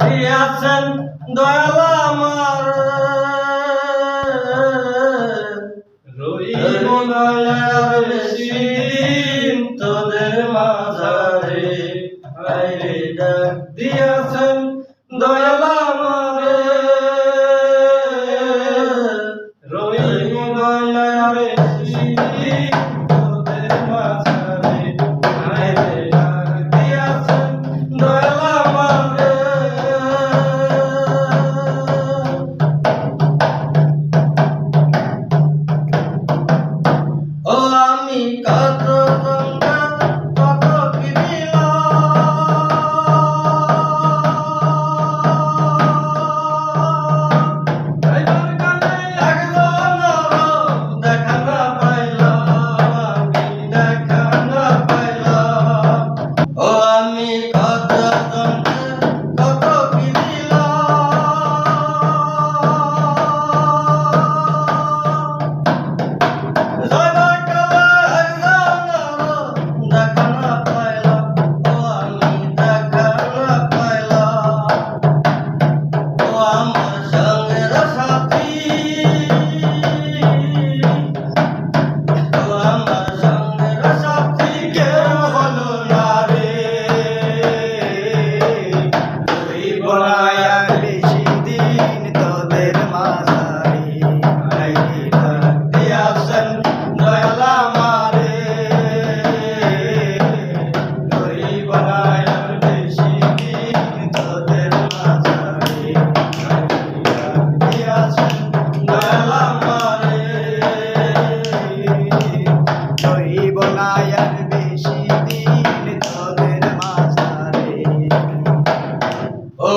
দিয়াছেন দয়াল আমার রই মনায়ার সিদিন তোদের মাঝারে আইরে ডাক দিয়াছেন কাতরং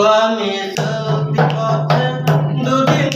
Olá, minha pipoca, do que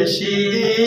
বেশি